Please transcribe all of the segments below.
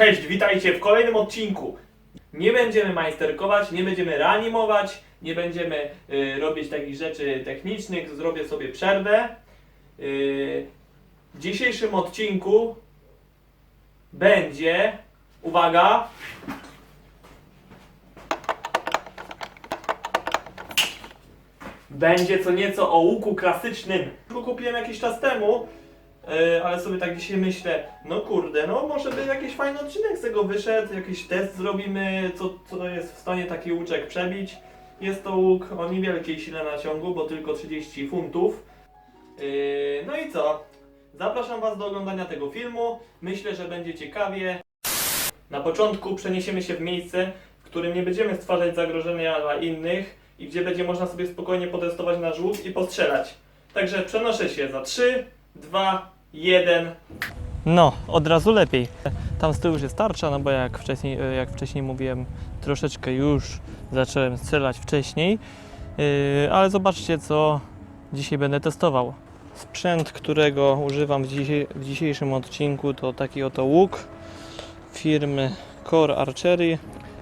Cześć, witajcie w kolejnym odcinku. Nie będziemy majsterkować, nie będziemy reanimować, nie będziemy y, robić takich rzeczy technicznych, zrobię sobie przerwę. Y, w dzisiejszym odcinku będzie, uwaga, będzie co nieco o łuku klasycznym. Kupiłem jakiś czas temu, yy, ale sobie tak dzisiaj myślę, no kurde, no może by jakiś fajny odcinek z tego wyszedł, jakiś test zrobimy, co, co jest w stanie taki łuczek przebić. Jest to łuk o niewielkiej sile naciągu, bo tylko 30 funtów. Yy, no i co? Zapraszam Was do oglądania tego filmu. Myślę, że będzie ciekawie. Na początku przeniesiemy się w miejsce, w którym nie będziemy stwarzać zagrożenia dla innych i gdzie będzie można sobie spokojnie potestować nasz łuk i postrzelać. Także przenoszę się za 3, 2, 1. No, od razu lepiej. Tam z tyłu już jest tarcza, no bo jak wcześniej, jak wcześniej mówiłem, troszeczkę już zacząłem strzelać wcześniej. Yy, ale zobaczcie, co dzisiaj będę testował. Sprzęt, którego używam w, w dzisiejszym odcinku, to taki oto łuk firmy Core Archery.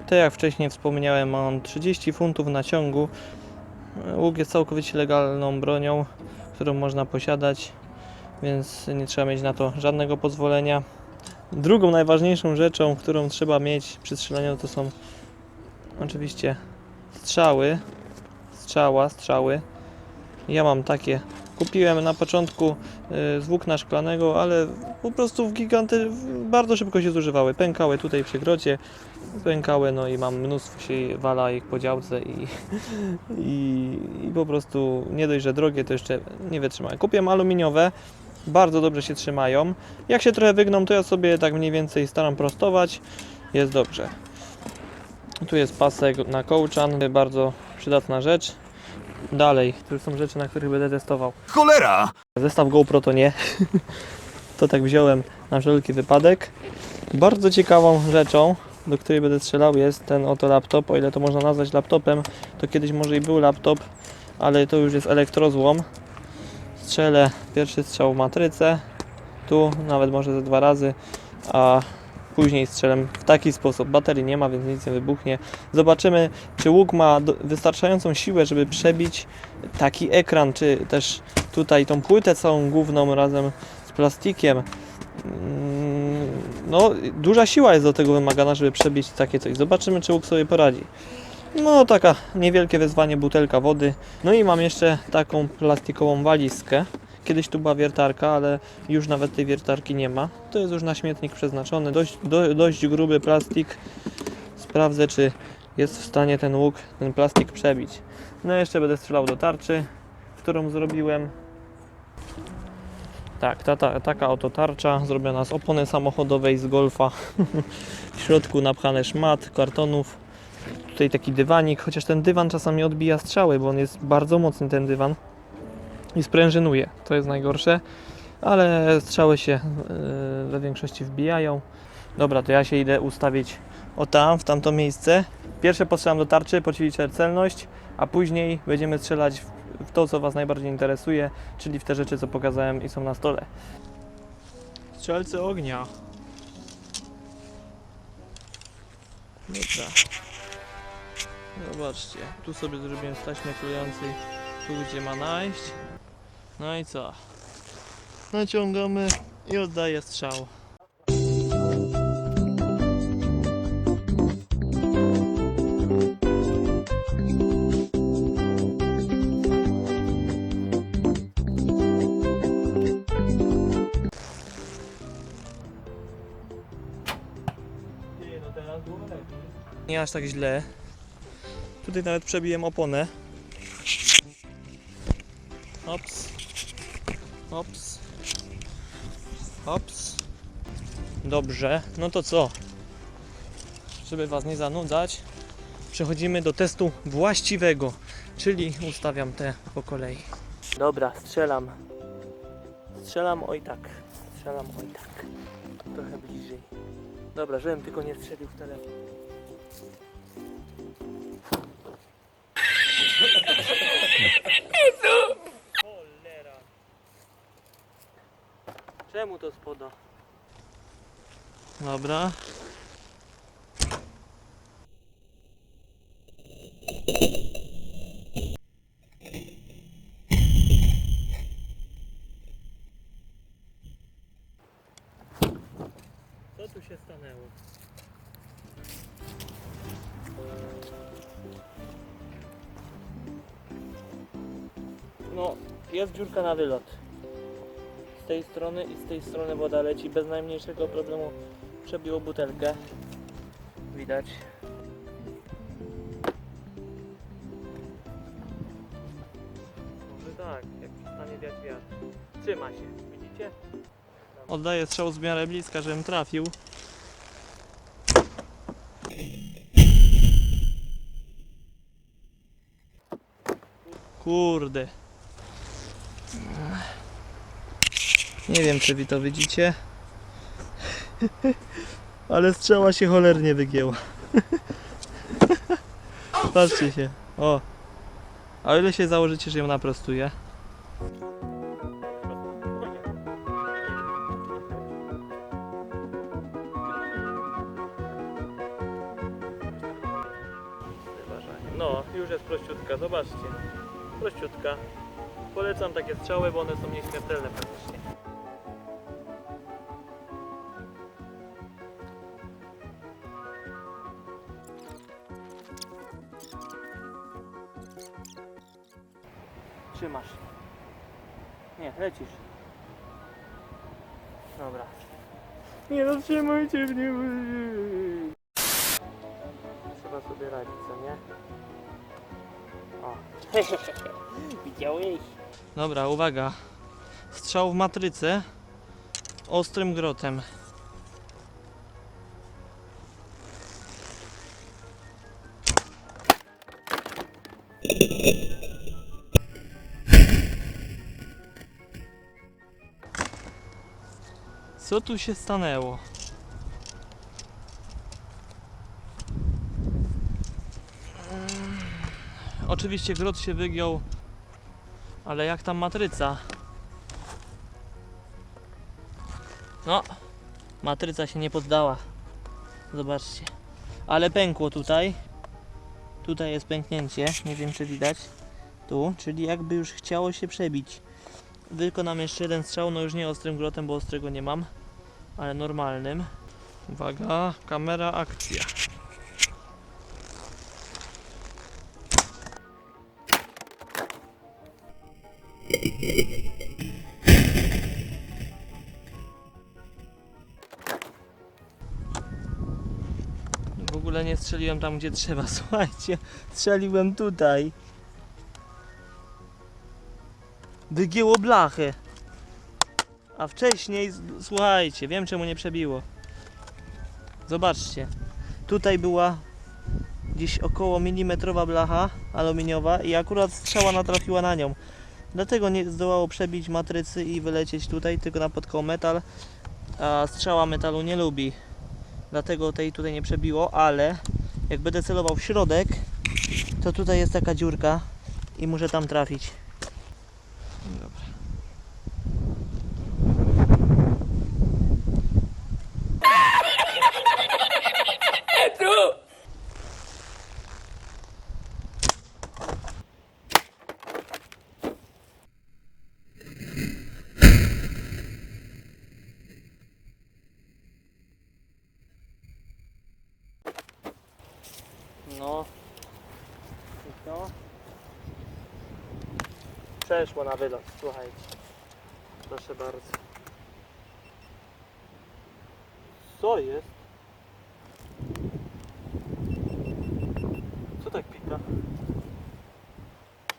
Tak jak wcześniej wspomniałem, ma on 30 funtów naciągu. Łuk jest całkowicie legalną bronią, którą można posiadać, więc nie trzeba mieć na to żadnego pozwolenia. Drugą najważniejszą rzeczą, którą trzeba mieć przy strzelaniu, to są oczywiście strzały. Strzała, strzały. Ja mam takie. Kupiłem na początku y, z włókna szklanego, ale po prostu w giganty bardzo szybko się zużywały. Pękały tutaj przy grocie, pękały, no i mam mnóstwo się wala ich po działce i, i, i po prostu nie dość, że drogie, to jeszcze nie wytrzymają. Kupiłem aluminiowe, bardzo dobrze się trzymają. Jak się trochę wygną, to ja sobie tak mniej więcej staram prostować, jest dobrze. Tu jest pasek na kołczan, bardzo przydatna rzecz. Dalej, już są rzeczy, na których będę testował. Cholera! Zestaw GoPro to nie. to tak wziąłem na wszelki wypadek. Bardzo ciekawą rzeczą, do której będę strzelał jest ten oto laptop. O ile to można nazwać laptopem, to kiedyś może i był laptop, ale to już jest elektrozłom. Strzelę pierwszy strzał w matrycę, tu nawet może ze dwa razy, a później strzelę w taki sposób. Baterii nie ma, więc nic nie wybuchnie. Zobaczymy, czy łuk ma wystarczającą siłę, żeby przebić taki ekran, czy też tutaj tą płytę całą główną razem z plastikiem. Mm, No, duża siła jest do tego wymagana, żeby przebić takie coś. Zobaczymy, czy łuk sobie poradzi. No, taka niewielkie wyzwanie, butelka wody. No i mam jeszcze taką plastikową walizkę. Kiedyś tu była wiertarka, ale już nawet tej wiertarki nie ma. To jest już na śmietnik przeznaczony. Dość, do, dość gruby plastik. Sprawdzę, czy jest w stanie ten łuk, ten plastik przebić. No jeszcze będę strzelał do tarczy, którą zrobiłem. Tak, ta, ta, taka oto tarcza zrobiona z opony samochodowej z Golfa. w środku napchane szmat, kartonów. Tutaj taki dywanik, chociaż ten dywan czasami odbija strzały, bo on jest bardzo mocny ten dywan i sprężynuje. To jest najgorsze, ale strzały się yy, we większości wbijają. Dobra, to ja się idę ustawić o tam, w tamto miejsce. Pierwsze postrzelam do tarczy, poćwiczę celność, a później będziemy strzelać w, w to, co Was najbardziej interesuje, czyli w te rzeczy, co pokazałem i są na stole. Strzelcy ognia. Dobra. Zobaczcie, tu sobie zrobiłem z taśmy klejącej tu, gdzie ma najść. No i co? Naciągamy i oddaję strzał. Nie aż tak źle. Tutaj nawet przebiłem oponę. Ops. Ops. Ops. Dobrze, no to co? Żeby Was nie zanudzać, przechodzimy do testu właściwego, czyli ustawiam te po kolei. Dobra, strzelam. Strzelam oj tak. Strzelam oj tak. Trochę bliżej. Dobra, żebym tylko nie strzelił w telefon. Temu to spoda. Dobra. Co tu się stanęło? No, jest dziurka na wylot. Z tej strony i z tej strony woda leci bez najmniejszego problemu. Przebiło butelkę. Widać. Może tak, jak przestanie wiać wiatr. Trzyma się, widzicie? Oddaję strzał z miarę bliska, żebym trafił. Kurde. Nie wiem, czy wy to widzicie. Ale strzała się cholernie wygięła. Patrzcie się. O. A ile się założycie, że ją naprostuję? No, już jest prościutka, zobaczcie. Prościutka. Polecam takie strzały, bo one są nieśmiertelne praktycznie. Trzymasz. Nie, lecisz. Dobra. Nie zatrzymujcie mnie. Trzeba sobie radzić, co nie? O. Widziałeś? Dobra, uwaga. Strzał w matrycę ostrym grotem. Co tu się stanęło? Oczywiście grot się wygiął, ale jak tam matryca? No, matryca się nie poddała. Zobaczcie. Ale pękło tutaj. Tutaj jest pęknięcie, nie wiem czy widać. Tu, czyli jakby już chciało się przebić. Wykonam jeszcze jeden strzał, no już nie ostrym grotem, bo ostrego nie mam, ale normalnym. Uwaga, kamera, akcja. W ogóle nie strzeliłem tam, gdzie trzeba. Słuchajcie, strzeliłem tutaj. Wygięło blachę. A wcześniej, słuchajcie, wiem czemu nie przebiło. Zobaczcie. Tutaj była gdzieś około milimetrowa blacha aluminiowa i akurat strzała natrafiła na nią. Dlatego nie zdołało przebić matrycy i wylecieć tutaj, tylko napotkał metal, a strzała metalu nie lubi. Dlatego tej tutaj nie przebiło, ale jak będę celował w środek, to tutaj jest taka dziurka i muszę tam trafić. Dobra. No. I to. Przeszło na wylot, słuchajcie. Proszę bardzo. Co jest? Co tak pika?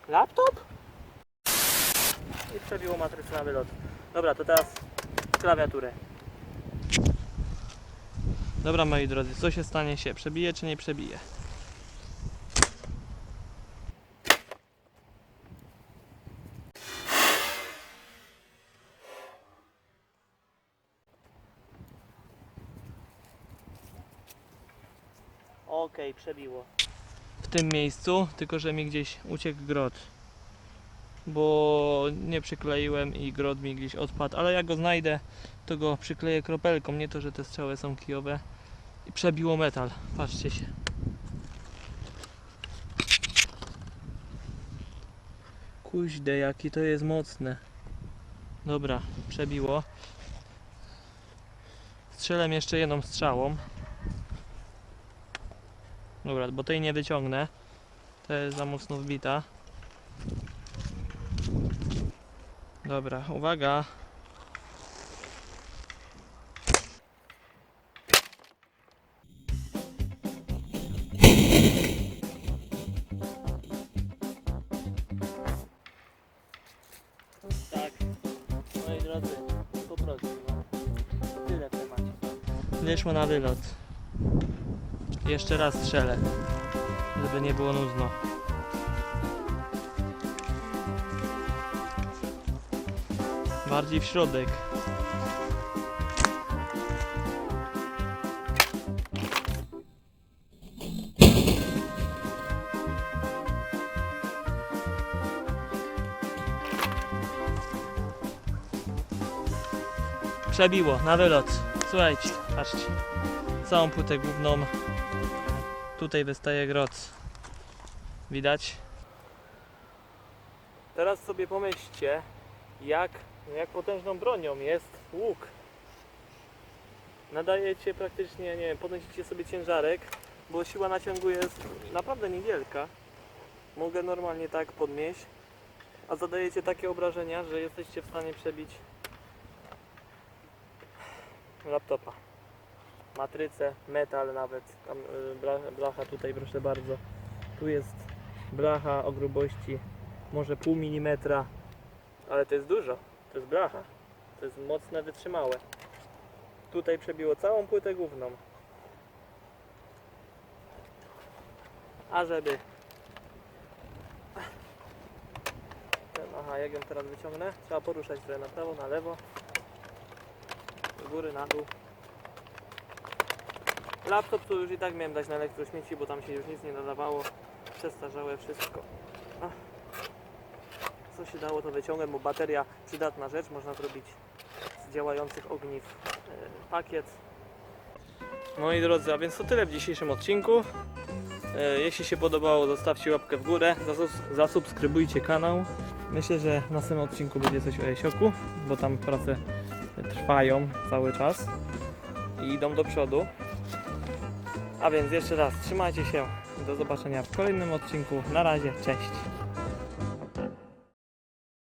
Laptop? I przebiło matrycę na wylot. Dobra, to teraz klawiaturę. Dobra moi drodzy, co się stanie się? Przebije czy nie przebije? Okej, przebiło. W tym miejscu, tylko że mi gdzieś uciekł grot. Bo nie przykleiłem i grot mi gdzieś odpadł, ale jak go znajdę, to go przykleję kropelką. Nie to, że te strzały są kijowe. I przebiło metal. Patrzcie się. Kuźde, jaki to jest mocne. Dobra, przebiło. Strzelę jeszcze jedną strzałą. Dobra, bo tej nie wyciągnę. To jest za mocno wbita. Dobra, uwaga. Tak. Moi drodzy, po prostu. Tyle w temacie. Wyszło na wylot. Jeszcze raz strzelę, żeby nie było nudno. Bardziej w środek. Przebiło, na wylot. Słuchajcie, patrzcie. Całą płytę główną. Tutaj wystaje groc. Widać? Teraz sobie pomyślcie, jak, jak potężną bronią jest łuk. Nadajecie praktycznie, nie wiem, podnosicie sobie ciężarek, bo siła naciągu jest naprawdę niewielka. Mogę normalnie tak podnieść, a zadajecie takie obrażenia, że jesteście w stanie przebić laptopa. Matrycę, metal nawet, tam y, bla- blacha tutaj proszę bardzo. Tu jest blacha o grubości może pół milimetra, ale to jest dużo, to jest blacha, to jest mocne, wytrzymałe. Tutaj przebiło całą płytę główną. A żeby... Ten, aha, jak ją teraz wyciągnę? Trzeba poruszać trochę na prawo, na lewo. Z góry, na dół. Laptop to już i tak miałem dać na elektrośmieci, bo tam się już nic nie nadawało. Przestarzałe wszystko. Ach. Co się dało to wyciągłem, bo bateria przydatna rzecz, można zrobić z działających ogniw e, pakiet. Moi drodzy, a więc to tyle w dzisiejszym odcinku. E, Jeśli się podobało, zostawcie łapkę w górę, zasubskrybujcie kanał. Myślę, że w następnym odcinku będzie coś o Jesioku, bo tam prace trwają cały czas i idą do przodu. A więc jeszcze raz, trzymajcie się. Do zobaczenia w kolejnym odcinku. Na razie, cześć.